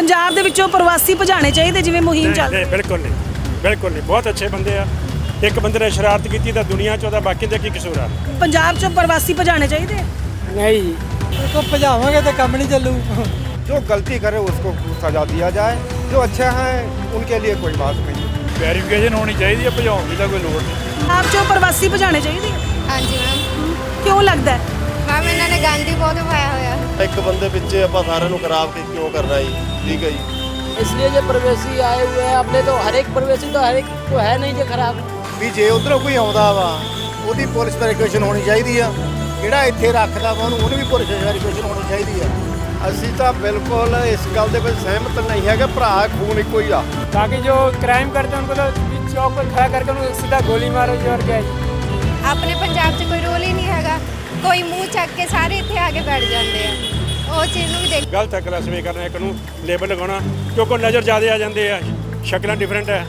ਪੰਜਾਬ ਦੇ ਵਿੱਚੋਂ ਪ੍ਰਵਾਸੀ ਭਜਾਣੇ ਚਾਹੀਦੇ ਜਿਵੇਂ ਮੁਹਿੰਮ ਨਹੀਂ ਚੱਲ ਨਹੀਂ ਬਿਲਕੁਲ ਨਹੀਂ ਬਿਲਕੁਲ ਨਹੀਂ ਬਹੁਤ ਅੱਛੇ ਬੰਦੇ ਆ ਇੱਕ ਬੰਦੇ ਨੇ ਸ਼ਰਾਰਤ ਕੀਤੀ ਤਾਂ ਦੁਨੀਆ 'ਚ ਉਹਦਾ ਬਾਕੀ ਦਾ ਕੀ ਕਸੂਰ ਆ ਪੰਜਾਬ 'ਚੋਂ ਪ੍ਰਵਾਸੀ ਭਜਾਣੇ ਚਾਹੀਦੇ नहीं उसको भजाओगे तो कम नहीं चलू जो गलती करे उसको सजा दिया जाए जो अच्छे हैं उनके लिए कोई बात नहीं ਵੈਰੀਫਿਕੇਸ਼ਨ ਹੋਣੀ ਚਾਹੀਦੀ ਹੈ ਭਜਾਉਣ ਦੀ ਤਾਂ ਕੋਈ ਲੋੜ ਨਹੀਂ ਪੰਜਾਬ 'ਚੋਂ ਪ੍ਰਵਾਸੀ ਭਜਾਣੇ ਚਾਹੀਦੇ ਹਾਂਜੀ ਮੈਮ ਕਿਉਂ ਲੱਗਦਾ ਹੈ ਮੈਮ ਇਹਨਾਂ ਨੇ ਗੰਦ ਹੀ ਬਹੁਤ ਪਾਇਆ ਹੋਇਆ ਇੱਕ ਬੰਦੇ ਪਿੱਛੇ ਆਪਾਂ ਸਾਰਿਆਂ ਨੂੰ ਖਰਾਬ ਕਿ- ਕਿਉਂ ਕਰਨਾ ਜੀ ਠੀਕ ਹੈ ਜੀ इसलिए जो प्रवेशी आए हुए हैं अपने तो हर एक प्रवेशी तो हर एक को है नहीं जो खराब ਵੀ ਜੇ ਉਧਰੋਂ ਕੋਈ ਆਉਂਦਾ ਵਾ ਉਹਦੀ ਪੁਲਿਸ ਵੈਰੀਫਿਕੇਸ਼ਨ ਹੋਣੀ ਚਾਹੀਦੀ ਆ ਜਿਹੜਾ ਇੱਥੇ ਰੱਖਦਾ ਵਾ ਉਹਨੂੰ ਉਹਨੂੰ ਵੀ ਪੁਲਿਸ ਵੈਰੀਫਿਕੇਸ਼ਨ ਹੋਣੀ ਚਾਹੀਦੀ ਆ ਅਸੀਂ ਤਾਂ ਬਿਲਕੁਲ ਇਸ ਗੱਲ ਦੇ ਵਿੱਚ ਸਹਿਮਤ ਨਹੀਂ ਹੈਗੇ ਭਰਾ ਖੂਨ ਇੱਕੋ ਹੀ ਆ बाकी जो क्राइम करते हैं उनको तो बीच चौक पर खड़ा करके उनको सीधा गोली मारो जी और क्या है जी। ਆਪਣੇ ਪੰਜਾਬ 'ਚ ਕੋਈ ਰੋਲ ਹੀ ਨਹੀਂ ਹੈਗਾ ਕੋਈ ਮੂੰਹ ਚੱਕ ਕੇ ਸਾਰੇ ਇੱਥੇ ਆ ਕੇ ਬੈਠ ਜਾਂਦੇ ਆ ਉਹ ਚੀਜ਼ ਨੂੰ ਵੀ ਦੇਖ ਗਲਤ ਹੈ ਕਲਾਸੀਫਾਈ ਕਰਨਾ ਇੱਕ ਨੂੰ ਲੇਬਲ ਲਗਾਉਣਾ ਕਿਉਂਕਿ ਨਜ਼ਰ ਜ਼ਿਆਦਾ ਆ ਜਾਂਦੇ ਆ ਸ਼ਕਲਾਂ ਡਿਫਰੈਂਟ ਹੈ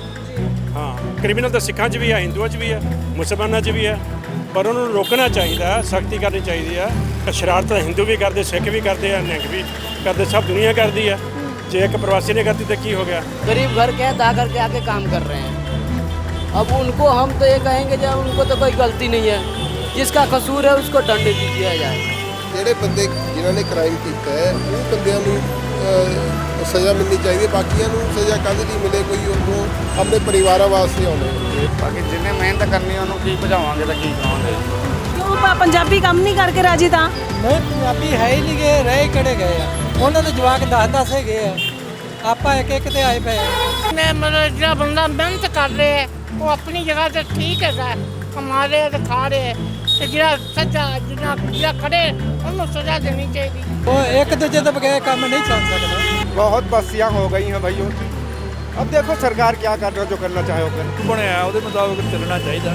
ਹਾਂ ਕ੍ਰਿਮੀਨਲ ਤਾਂ ਸਿੱਖਾਂ 'ਚ ਵੀ ਆ ਹਿੰਦੂਆਂ 'ਚ ਵੀ ਆ ਮੁਸਲਮਾਨਾਂ 'ਚ ਵੀ ਆ ਪਰ ਉਹਨਾਂ ਨੂੰ ਰੋਕਣਾ ਚਾਹੀਦਾ ਸਖਤੀ ਕਰਨੀ ਚਾਹੀਦੀ ਆ ਸ਼ਰਾਰਤ ਤਾਂ ਹਿੰਦੂ ਵੀ ਕਰਦੇ ਸਿੱਖ ਵੀ ਕਰਦੇ ਆ ਨਿਹੰਗ ਵੀ ਕਰਦੇ ਸਭ ਦੁਨੀਆ ਕਰਦੀ ਆ ਜੇ ਇੱਕ ਪ੍ਰਵਾਸੀ ਨੇ ਕਰਤੀ ਤਾਂ ਕੀ ਹੋ ਗਿਆ गरीब घर के हैं दा करके आके काम कर रहे हैं अब उनको हम तो ये कहेंगे जब उनको तो कोई गलती नहीं है जिसका कसूर है उसको दंड भी दिया जाए ਜਿਹੜੇ ਬੰਦੇ ਜਿਨ੍ਹਾਂ ਨੇ ਕ੍ਰਾਈਮ ਕੀਤਾ ਹੈ ਉਹ ਬੰਦਿਆਂ ਨੂੰ ਅਹ, ਸਜ਼ਾ ਮਿਲਣੀ ਚਾਹੀਦੀ ਹੈ ਬਾਕੀਆਂ ਨੂੰ ਸਜ਼ਾ ਕਾਹਦੇ ਲਈ ਮਿਲੇ ਕੋਈ ਉਹ ਆਪਣੇ ਪਰਿਵਾਰਾਂ ਵਾਸਤੇ ਆਉਂਦੇ ਨੇ ਬਾਕੀ ਜਿੰਨੇ ਮਿਹਨਤ ਕਰਨੀ ਉਹਨੂੰ ਕੀ ਭਜਾਵਾਂਗੇ ਤਾਂ ਕੀ ਕਰਾਂਗੇ ਕਿਉਂ ਪਾ- ਪੰਜਾਬੀ ਕੰਮ ਨਹੀਂ ਕਰਕੇ ਰਾਜੀ ਤਾਂ ਨਹੀਂ ਪੰਜਾਬੀ ਹੈ ਹੀ ਨਹੀਂ ਗਏ ਰਹਿ ਕਿਹੜੇ ਗਏ ਆ ਉਹਨਾਂ ਦੇ ਜਵਾਕ 10 10 ਹੈਗੇ ਆ ਆਪਾਂ ਇੱਕ ਇੱਕ ਤੇ ਆਏ ਪਏ ਆ ਨੇ ਮਤਲਬ ਜਿਹੜਾ ਬੰਦਾ ਮਿਹਨਤ ਕਰ ਰਿਹਾ ਹੈ, ਉਹ ਆਪਣੀ ਜਗ੍ਹਾ ਤੇ ਠੀਕ ਹੈਗਾ ਹੈ, ਕਮਾ ਰਿਹਾ ਤੇ ਖਾ ਰਿਹਾ ਹੈ। ਤੇ ਜਿਹੜਾ ਸੱਜਾ ਜਿਹੜਾ ਜਿਹੜਾ ਖੜੇ ਉਹਨੂੰ ਸਜ਼ਾ ਦੇਣੀ ਚਾਹੀਦੀ ਉਹ ਇੱਕ ਦੂਜੇ ਤੋਂ ਬਗੈਰ ਕੰਮ ਨਹੀਂ ਚੱਲ ਸਕਦਾ बहुत बस्तियां हो गई हैं भाइयों अब देखो सरकार क्या कर रहा है जो करना चाहे वो करे ਬਣਿਆ ਉਹਦੇ ਮੁਤਾਬਕ ਚੱਲਣਾ ਚਾਹੀਦਾ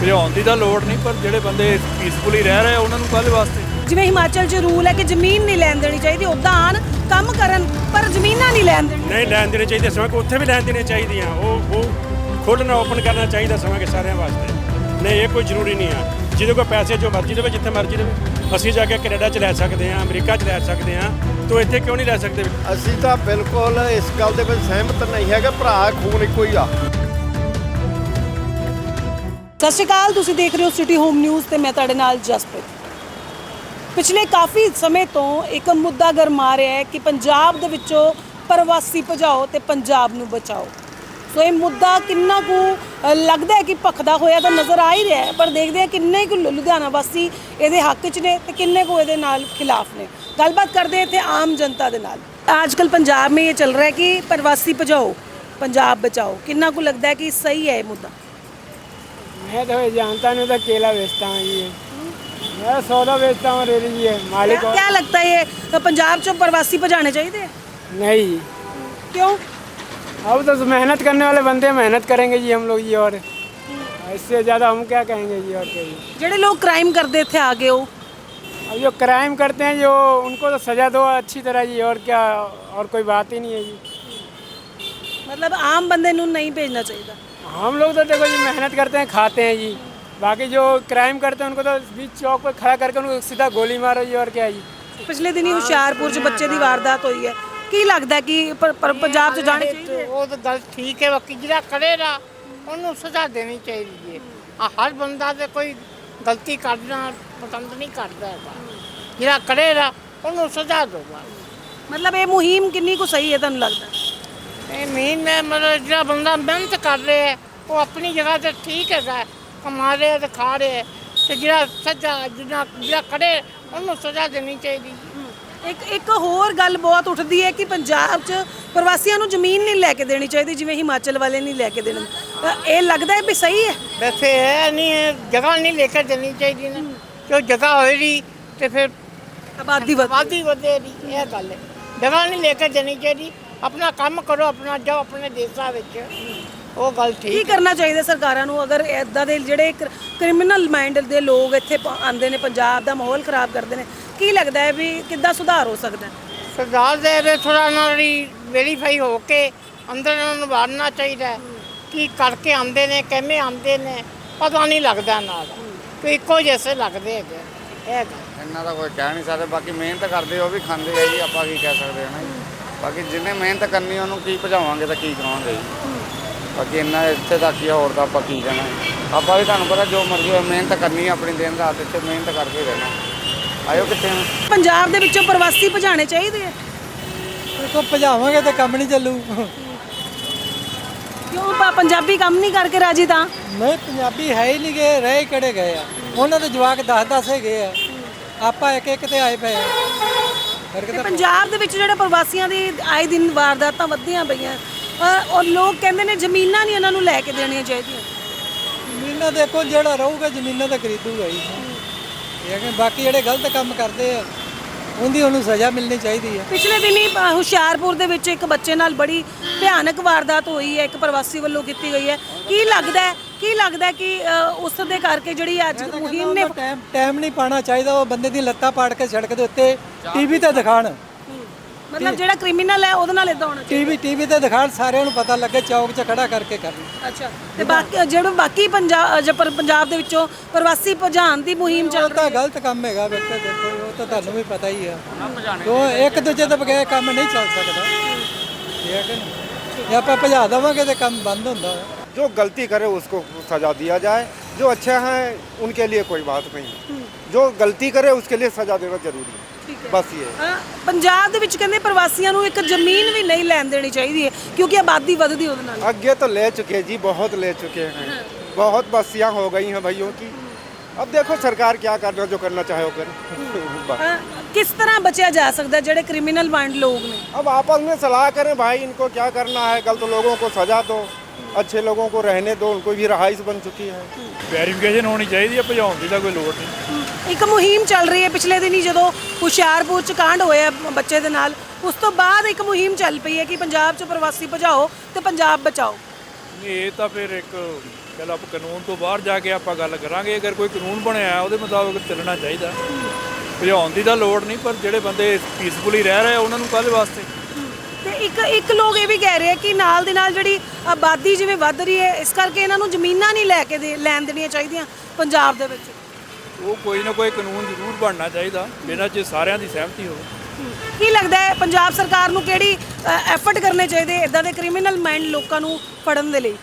ਭਜਾਉਣ ਦੀ ਤਾਂ ਲੋੜ ਨਹੀਂ ਪਰ ਜਿਹੜੇ ਬੰਦੇ ਪੀਸਫੁਲੀ ਰਹਿ ਰਹੇ ਆ, ਉਹਨਾਂ ਨੂੰ ਕਾਹਦੇ ਵਾਸਤੇ ਜਿਵੇਂ ਹਿਮਾਚਲ 'ਚ ਰੂਲ ਹੈ ਕਿ ਜ਼ਮੀਨ ਨਹੀਂ ਲੈਣ ਦੇਣੀ ਚਾਹੀਦੀ ਉਦਾਂ ਆਣ ਕੰਮ ਕਰਨ ਪਰ ਜ਼ਮੀਨਾਂ ਨਹੀਂ ਲੈਣ ਦੇਣੀ ਨਹੀਂ ਲੈਣ ਦੇਣੇ ਚਾਹੀਦੇ ਸਮਾਂ ਕਿ ਉੱਥੇ ਵੀ ਲੈਣ ਦੇਣੇ ਚਾਹੀਦੀਆਂ ਉਹ ਉਹ ਖੋਲ੍ਹਣਾ ਓਪਨ ਕਰਨਾ ਚਾਹੀਦਾ ਸਮਾਂ ਕਿ ਸਾਰਿਆਂ ਵਾਸਤੇ ਨਹੀਂ ਇਹ ਕੋਈ ਜ਼ਰੂਰੀ ਨਹੀਂ ਆ ਜਿਹਦੇ ਕੋਲ ਪੈਸੇ ਜੋ ਮਰਜ਼ੀ ਦੇਵੇ ਜਿੱਥੇ ਮਰਜ਼ੀ ਦੇਵੇ। ਅਸੀਂ ਜਾ ਕੇ ਕੈਨੇਡਾ 'ਚ ਲੈ ਸਕਦੇ ਹਾਂ ਅਮਰੀਕਾ 'ਚ ਲੈ ਸਕਦੇ ਹਾਂ। ਤੋ ਇੱਥੇ ਕਿਉਂ ਨਹੀਂ ਲੈ ਸਕਦੇ? ਅਸੀਂ ਤਾਂ ਬਿਲਕੁਲ ਇਸ ਗੱਲ ਦੇ ਵਿੱਚ ਸਹਿਮਤ ਨਹੀਂ ਹੈਗੇ ਭਰਾ ਖੂਨ ਇੱਕੋ ਹੀ ਆ। ਸਤਿ ਸ਼੍ਰੀ ਅਕਾਲ ਤੁਸੀਂ ਦੇਖ ਰਹੇ ਹੋ ਸਿਟੀ ਹੋਮ ਨਿਊਜ਼ ਤੇ ਮੈਂ ਤੁਹਾਡੇ ਨਾਲ ਜਸਪ੍ਰੀਤ। ਪਿਛਲੇ ਕਾਫੀ ਸਮੇਂ ਤੋਂ ਇੱਕ ਮੁੱਦਾ ਗਰਮਾ ਰਿਹਾ ਹੈ ਕਿ ਪੰਜਾਬ ਦੇ ਵਿੱਚੋਂ ਪ੍ਰਵਾਸੀ ਭਜਾਓ ਤੇ ਪੰਜਾਬ ਨੂੰ ਬਚਾਓ। ਸੋ ਇਹ ਮੁੱਦਾ ਕਿੰਨਾ ਕੁ ਲੱਗਦਾ ਹੈ ਕਿ ਭਖਦਾ ਹੋਇਆ ਤਾਂ ਨਜ਼ਰ ਆ ਹੀ ਰਿਹਾ ਹੈ ਪਰ ਦੇਖਦੇ ਹਾਂ ਕਿੰਨੇ ਕੁ ਲੁ- ਲੁਧਿਆਣਾ ਵਾਸੀ ਇਹਦੇ ਹੱਕ 'ਚ ਨੇ ਤੇ ਕਿੰਨੇ ਕੁ ਇਹਦੇ ਨਾਲ ਖਿਲਾਫ ਨੇ ਗੱਲਬਾਤ ਕਰਦੇ ਹਾਂ ਇੱਥੇ ਆਮ ਜਨਤਾ ਦੇ ਨਾਲ ਅੱਜ ਕੱਲ ਪੰਜਾਬ में ये चल रहा है कि प्रवासी भजाओ पंजाब बचाओ किन्ना को लगता है कि सही है ये मुद्दा मैं तो ये जानता नहीं था केला बेचता हूँ ये मैं सौदा बेचता हूँ रेडी जी है मालिक क्या, और क्या लगता है ये तो पंजाब चो प्रवासी भजाने चाहिए नहीं क्यों अब तो मेहनत करने वाले बंदे मेहनत करेंगे जी हम लोग जी और इससे ज़्यादा हम क्या कहेंगे जी और क्या जी जेडे लोग क्राइम करते थे आगे वो अब जो क्राइम करते हैं जो उनको तो सज़ा दो अच्छी तरह जी और क्या और कोई बात ही नहीं है जी मतलब आम बंदे ਨੂੰ नहीं भेजना चाहिए हम लोग तो देखो जी मेहनत करते हैं खाते हैं जी बाकी जो क्राइम करते हैं उनको तो बीच चौक पर खड़ा करके उनको सीधा गोली मारो जी और क्या है जी ਪਿਛਲੇ ਦਿਨੀ ਹੁਸ਼ਿਆਰਪੁਰ 'ਚ ਬੱਚੇ ਦੀ ਵਾਰਦਾਤ ਹੋਈ ਹੈ ਕੀ ਲੱਗਦਾ ਹੈ ਕਿ ਪ- ਪ- ਪੰਜਾਬ 'ਚ ਜਾਣੇ ਚਾਹੀਦੇ ਉਹ ਤਾਂ ਗੱਲ ਠੀਕ ਹੈ ਬਾਕੀ ਜਿਹੜਾ ਕਰੇਗਾ ਉਹਨੂੰ ਸਜ਼ਾ ਦੇਣੀ ਚਾਹੀਦੀ ਹੈ। ਆ ਹਰ ਬੰਦਾ ਤੇ ਕੋਈ ਗਲਤੀ ਕਰਨਾ ਪਸੰਦ ਨਹੀਂ ਕਰਦਾ ਹੈਗਾ। ਜਿਹੜਾ ਕਰੇਗਾ ਉਹਨੂੰ ਸਜ਼ਾ ਦਿਓ ਬਸ। ਮਤਲਬ ਇਹ ਮੁਹਿੰਮ ਕਿੰਨੀ ਕੁ ਸਹੀ ਹੈ ਤੁਹਾਨੂੰ ਲੱਗਦਾ? ਇਹ ਮੀਨ ਨੇ ਮਤਲਬ ਜਿਹੜਾ ਬੰਦਾ ਮਿਹਨਤ ਕਰ ਰਿਹਾ ਹੈ, ਉਹ ਆਪਣੀ ਜਗ੍ਹਾ ਤੇ ਠੀਕ ਹੈਗਾ ਹੈ, ਕਮਾ ਰਿਹਾ ਤੇ ਖਾ ਰਿਹਾ ਹੈ। ਤੇ ਜਿਹੜਾ ਸੱਜਾ ਜਿਹੜਾ ਜਿਹੜਾ ਕਰੇ ਉਹਨੂੰ ਸਜ਼ਾ ਦੇਣੀ ਚਾਹੀਦੀ ਇੱਕ ਇੱਕ ਹੋਰ ਗੱਲ ਬਹੁਤ ਉੱਠਦੀ ਹੈ ਕਿ ਪੰਜਾਬ 'ਚ ਪ੍ਰਵਾਸੀਆਂ ਨੂੰ ਜ਼ਮੀਨ ਨਹੀਂ ਲੈ ਕੇ ਦੇਣੀ ਚਾਹੀਦੀ ਜਿਵੇਂ ਹਿਮਾਚਲ ਵਾਲੇ ਨਹੀਂ ਲੈ ਕੇ ਦੇਣ। ਇਹ ਲੱਗਦਾ ਹੈ ਵੀ ਸਹੀ ਹੈ? ਵੈਸੇ ਇਹ ਨਹੀਂ ਹੈ, ਜਗ੍ਹਾ ਨਹੀਂ ਲੈ ਕੇ ਦੇਣੀ ਚਾਹੀਦੀ ਨਾ। ਜੋ ਜਗ੍ਹਾ ਹੋਏਗੀ ਤੇ ਫਿਰ ਆਬਾਦੀ ਵਧ ਆਬਾਦੀ ਵਧੇਗੀ ਇਹ ਗੱਲ ਹੈ। ਜਗ੍ਹਾ ਨਹੀਂ ਲੈ ਕੇ ਦੇਣੀ ਚਾਹੀਦੀ। ਆਪਣਾ ਕੰਮ ਕਰੋ ਆਪਣਾ ਜਾਓ ਆਪਣੇ ਦੇਸ਼ਾਂ ਵਿੱਚ। ਉਹ ਗੱਲ ਕੀ ਠੀਕ ਕਰਨਾ ਚਾਹੀਦਾ ਸਰਕਾਰਾਂ ਨੂੰ ਅਗਰ ਇਦਾਂ ਦੇ ਜਿਹੜੇ ਕ੍ਰਿਮੀਨਲ ਮਾਈਂਡ ਦੇ ਲੋਕ ਇੱਥੇ ਆਉਂਦੇ ਨੇ ਪੰਜਾਬ ਦਾ ਮਾਹੌਲ ਖਰਾਬ ਕਰਦੇ ਨੇ ਕੀ ਲੱਗਦਾ ਹੈ ਵੀ ਕਿੱਦਾਂ ਸੁਧਾਰ ਹੋ ਸਕਦਾ ਹੈ? ਸਰਦਾਰ ਦੇ ਦੇ ਥੋੜਾ ਉਹਨਾਂ ਦੀ ਵੈਰੀਫਾਈ ਹੋ ਕੇ ਅੰਦਰ ਨੂੰ ਵਾੜਨਾ ਚਾਹੀਦਾ ਹੈ। ਕੀ ਕਰਕੇ ਆਉਂਦੇ ਨੇ ਕਿਵੇਂ ਆਉਂਦੇ ਨੇ ਪਤਾ ਨਹੀਂ ਲੱਗਦਾ ਨਾਲ। ਕਿ ਇੱਕੋ ਜਿਹੇ ਲੱਗਦੇ ਹੈਗੇ ਇਹ ਇਹਨਾਂ ਦਾ ਕੋਈ ਕਹਿ ਨਹੀਂ ਸਕਦੇ ਬਾਕੀ ਮਿਹਨਤ ਕਰਦੇ ਉਹ ਵੀ ਖਾਂਦੇ ਆ ਜੀ ਆਪਾਂ ਕੀ ਕਹਿ ਸਕਦੇ ਹਾਂ ਨਾ ਜੀ। ਬਾਕੀ ਜਿਹਨੇ ਮਿਹਨਤ ਕਰਨੀ ਉਹਨੂੰ ਕੀ ਭਜਾਵਾਂਗੇ ਤਾਂ ਕੀ ਕਰਾਵਾਂਗੇ ਜੀ। ਬਾਕੀ ਇੰਨਾ ਇੱਥੇ ਤੱਕ ਹੀ ਆ, ਹੋਰ ਤਾਂ ਆਪਾਂ ਕੀ ਕਹਿਣਾ। ਹੈ। ਆਪਾਂ ਵੀ ਤੁਹਾਨੂੰ ਪਤਾ ਜੋ ਮਰਜ਼ੀ ਹੋਵੇ ਮਿਹਨਤ ਕਰਨੀ ਹੈ ਆਪਣੀ ਦਿਨ ਰਾਤ ਇੱਥੇ ਮਿਹਨਤ ਕਰਕੇ ਰਹਿਣਾ। ਆਇਓ ਕਿੱਥੇ ਨੂੰ ਪੰਜਾਬ ਦੇ ਵਿੱਚੋਂ ਪ੍ਰਵਾਸੀ ਭਜਾਣੇ ਚਾਹੀਦੇ ਆ। ਦੇਖੋ ਭਜਾਵਾਂਗੇ ਤਾਂ ਕੰਮ ਨਹੀਂ ਚੱਲੂ। ਕਿਉਂ ਪ- ਪੰਜਾਬੀ ਕੰਮ ਨਹੀਂ ਕਰਕੇ ਰਾਜੀ ਤਾਂ? ਨਹੀਂ ਪੰਜਾਬੀ ਹੈ ਹੀ ਨਹੀਂ ਗਏ ਰਹਿ ਹੀ ਕਿਹੜੇ ਗਏ ਆ? ਉਹਨਾਂ ਦੇ ਜਵਾਕ 10 10 ਹੈਗੇ ਆ। ਆਪਾਂ ਇੱਕ ਇੱਕ ਤੇ ਆਏ ਪਏ ਆ। ਤੇ ਪੰਜਾਬ ਦੇ ਵਿੱਚ ਜਿਹੜੇ ਪ੍ਰਵਾਸੀਆਂ ਦੀ ਆਏ ਦਿਨ ਵਾਰਦਾਤਾਂ ਵੱਧਦੀਆਂ ਪਈਆਂ ਅ, ਔਰ ਲੋਕ ਕਹਿੰਦੇ ਨੇ ਜ਼ਮੀਨਾਂ ਨਹੀਂ ਇਹਨਾਂ ਨੂੰ ਲੈ ਕੇ ਦੇਣੀਆਂ ਚਾਹੀਦੀਆਂ। ਜ਼ਮੀਨਾਂ ਦੇਖੋ ਜਿਹੜਾ ਰਹੂਗਾ ਜ਼ਮੀਨਾਂ ਤਾਂ ਖਰੀਦੂਗਾ ਹੀ। ਇਹ ਕਿ ਬਾਕੀ ਜਿਹੜੇ ਗਲਤ ਕੰਮ ਕਰਦੇ ਆ ਉਹਦੀ ਉਹਨੂੰ ਸਜ਼ਾ ਮਿਲਣੀ ਚਾਹੀਦੀ ਆ। ਪਿਛਲੇ ਦਿਨੀ ਅ, ਹੁਸ਼ਿਆਰਪੁਰ ਦੇ ਵਿੱਚ ਇੱਕ ਬੱਚੇ ਨਾਲ ਬੜੀ ਭਿਆਨਕ ਵਾਰਦਾਤ ਹੋਈ ਹੈ ਇੱਕ ਪ੍ਰਵਾਸੀ ਵੱਲੋਂ ਕੀਤੀ ਗਈ ਹੈ। ਕੀ ਲੱਗਦਾ ਹੈ ਕੀ ਲੱਗਦਾ ਹੈ ਕਿ ਅ, ਉਸ ਦੇ ਕਰਕੇ ਜਿਹੜੀ ਅੱਜ ਮੁਹਿੰਮ ਨੇ ਟਾਈਮ ਟਾਈਮ ਨਹੀਂ ਪਾਣਾ ਚਾਹੀਦਾ ਉਹ ਬੰਦੇ ਦੀ ਲੱਤਾਂ ਪਾੜ ਕੇ ਸੜਕ ਦੇ ਉੱਤੇ ਟੀਵੀ ਤੇ ਦਿਖਾਣ ਮਤਲਬ ਜਿਹੜਾ ਕ੍ਰਿਮੀਨਲ ਹੈ ਉਹਦੇ ਨਾਲ ਇਦਾਂ ਹੋਣਾ ਟੀਵੀ ਟੀਵੀ ਤੇ ਦਿਖਾਣ ਸਾਰਿਆਂ ਨੂੰ ਪਤਾ ਲੱਗੇ ਚੌਕ 'ਚ ਖੜਾ ਕਰਕੇ ਕਰਨ ਚਾਹੀਦਾ ਅੱਛਾ ਤੇ ਬਾਕੀ ਜਿਹੜੇ ਬਾਕੀ ਪੰਜਾਬ ਜੇ ਪਰ- ਪੰਜਾਬ ਦੇ ਵਿੱਚੋਂ ਪ੍ਰਵਾਸੀ ਭਜਾਣ ਦੀ ਮੁਹਿੰਮ ਚੱਲ ਉਹ ਤਾਂ ਗਲਤ ਕੰਮ ਹੈਗਾ ਵਿੱਚ ਦੇਖੋ ਉਹ ਤਾਂ ਤੁਹਾਨੂੰ ਵੀ ਪਤਾ ਹੀ ਆ ਉਹ ਇੱਕ ਦੂਜੇ ਤੋਂ ਬਗੈਰ ਕੰਮ ਨਹੀਂ ਚੱਲ ਸਕਦਾ ਇਹ ਹੈ ਕਿ ਨਹੀਂ ਜੇ ਆਪਾਂ ਭਜਾ ਦੇਵਾਂਗੇ ਤੇ ਕੰਮ ਬੰਦ ਹੁੰਦਾ ਹੈ जो गलती करे उसको सजा दिया जाए जो अच्छे हैं उनके लिए कोई बात नहीं जो गलती करे उसके लिए सजा देना जरूरी है ਠੀਕ ਹੈ ਬਸ ਇਹ ਹੈ। ਹਾਂ, ਪੰਜਾਬ ਦੇ ਵਿੱਚ ਕਹਿੰਦੇ ਪ੍ਰਵਾਸੀਆਂ ਨੂੰ ਇੱਕ ਜ਼ਮੀਨ ਵੀ ਨਹੀਂ ਲੈਣ ਦੇਣੀ ਚਾਹੀਦੀ ਹੈ ਕਿਉਂਕਿ ਆਬਾਦੀ ਵੱਧਦੀ ਉਹਦੇ ਨਾਲ आगे तो ले चुके हैं जी बहुत ले चुके हैं बहुत बस्तियाँ हो गई हैं भाइयों की अब देखो सरकार क्या करना जो करना चाहे वो करे बस। ਹਾਂ, ਕਿਸ ਤਰ੍ਹਾਂ ਬਚਿਆ ਜਾ ਸਕਦਾ ਹੈ ਜਿਹੜੇ ਕ੍ਰਿਮੀਨਲ ਮਾਈਂਡ ਲੋਕ ਨੇ अब आपस में सलाह करें भाई इनको क्या करना है गलत लोगों को सजा दो अच्छे लोगों को रहने दो उनको भी रहाइश बन चुकी है ਵੈਰੀਫਿਕੇਸ਼ਨ ਹੋਣੀ ਚਾਹੀਦੀ ਹੈ ਭਜਾਉਣ ਦੀ ਤਾਂ ਕੋਈ ਲੋੜ ਨਹੀਂ ਇੱਕ ਮੁਹਿੰਮ ਚੱਲ ਰਹੀ ਹੈ ਪਿਛਲੇ ਦਿਨੀ ਜਦੋਂ ਹੁਸ਼ਿਆਰਪੁਰ ਚ ਕਾਂਡ ਹੋਇਆ ਬੱਚੇ ਦੇ ਨਾਲ ਉਸ ਤੋਂ ਬਾਅਦ ਇੱਕ ਮੁਹਿੰਮ ਚੱਲ ਪਈ ਹੈ ਕਿ ਪੰਜਾਬ ਚ ਪ੍ਰਵਾਸੀ ਭਜਾਓ ਤੇ ਪੰਜਾਬ ਬਚਾਓ। ਨਹੀਂ, ਇਹ ਤਾਂ ਫਿਰ ਇੱਕ ਚਲ ਆਪਾਂ ਕਾਨੂੰਨ ਤੋਂ ਬਾਹਰ ਜਾ ਕੇ ਆਪਾਂ ਗੱਲ ਕਰਾਂਗੇ ਅਗਰ ਕੋਈ ਕਾਨੂੰਨ ਬਣਿਆ ਉਹਦੇ ਮੁਤਾਬਕ ਚੱਲਣਾ ਚਾਹੀਦਾ। ਭਜਾਉਣ ਦੀ ਤਾਂ ਲੋੜ ਨਹੀਂ ਪਰ ਜਿਹੜੇ ਬੰਦੇ ਪੀਸਫੁਲੀ ਰਹਿ ਰਹੇ ਉਹਨਾਂ ਨੂੰ ਕਾਹਦੇ ਵਾਸਤੇ? ਤੇ ਇੱਕ ਇੱਕ ਲੋਕ ਇਹ ਵੀ ਕਹਿ ਰਹੇ ਕਿ ਨਾਲ ਦੀ ਨਾਲ ਜਿਹੜੀ ਆਬਾਦੀ ਜਿਵੇਂ ਵੱਧ ਰਹੀ ਹੈ ਇਸ ਕਰਕੇ ਇਹਨਾਂ ਨੂੰ ਜ਼ਮੀਨਾਂ ਨਹੀਂ ਲੈ ਕੇ ਦੇ ਲੈਣ ਦੇਣੀਆਂ ਚਾਹੀਦੀਆਂ ਪੰਜਾਬ ਦੇ ਵਿੱਚ। ਉਹ ਕੋਈ ਨਾ ਕੋਈ ਕਾਨੂੰਨ ਜ਼ਰੂਰ ਬਣਨਾ ਚਾਹੀਦਾ ਜਿਹਨਾਂ 'ਚ ਸਾਰਿਆਂ ਦੀ ਸਹਿਮਤੀ ਹੋਵੇ। ਕੀ ਲੱਗਦਾ ਹੈ ਪੰਜਾਬ ਸਰਕਾਰ ਨੂੰ ਕਿਹੜੀ ਐਫਰਟ ਕਰਨੇ ਚਾਹੀਦੇ ਇਦਾਂ ਦੇ ਕ੍ਰਿਮੀਨਲ ਮਾਈਂਡ ਲੋਕਾਂ ਨੂੰ ਫੜਨ ਦੇ ਲਈ?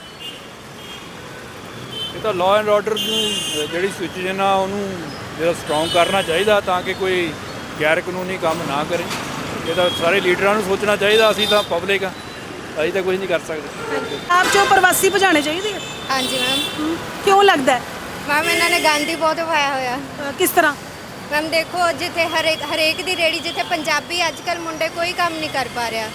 ਇਹ ਤਾਂ ਲਾਅ ਐਂਡ ਆਰਡਰ ਨੂੰ ਜਿਹੜੀ ਸਿਚੁਏਸ਼ਨ ਆ ਉਹਨੂੰ ਜਿਹੜਾ ਸਟਰੋਂਗ ਕਰਨਾ ਚਾਹੀਦਾ ਤਾਂ ਕਿ ਕੋਈ ਗੈਰ ਕਾਨੂੰਨੀ ਕੰਮ ਨਾ ਕਰੇ। ਇਹ ਤਾਂ ਸਾਰੇ ਲੀਡਰਾਂ ਨੂੰ ਸੋਚਣਾ ਚਾਹੀਦਾ ਅਸੀਂ ਤਾਂ ਪਬਲਿਕ ਆ। ਅਸੀਂ ਤਾਂ ਕੁਝ ਨਹੀਂ ਕਰ ਸਕਦੇ। ਆਪ ਜੋ ਪ੍ਰਵਾਸੀ ਭਜਾਣੇ ਚਾਹੀਦੇ ਆ? ਹਾਂਜੀ ਮੈਮ ਕਿਉਂ ਲੱਗਦਾ ਹੈ? ਮੈਮ ਇਹਨਾਂ ਨੇ ਗਾਂਧੀ ਬਹੁਤ ਪਾਇਆ ਹੋਇਆ। ਅ, ਕਿਸ ਤਰ੍ਹਾਂ? ਮੈਮ ਦੇਖੋ ਜਿੱਥੇ ਹਰੇਕ ਹਰੇਕ ਦੀ ਰੇੜੀ ਜਿੱਥੇ ਪੰਜਾਬੀ ਅੱਜ ਕੱਲ ਮੁੰਡੇ ਕੋਈ ਕੰਮ ਨਹੀਂ ਕਰ ਪਾ ਰਿਹਾ।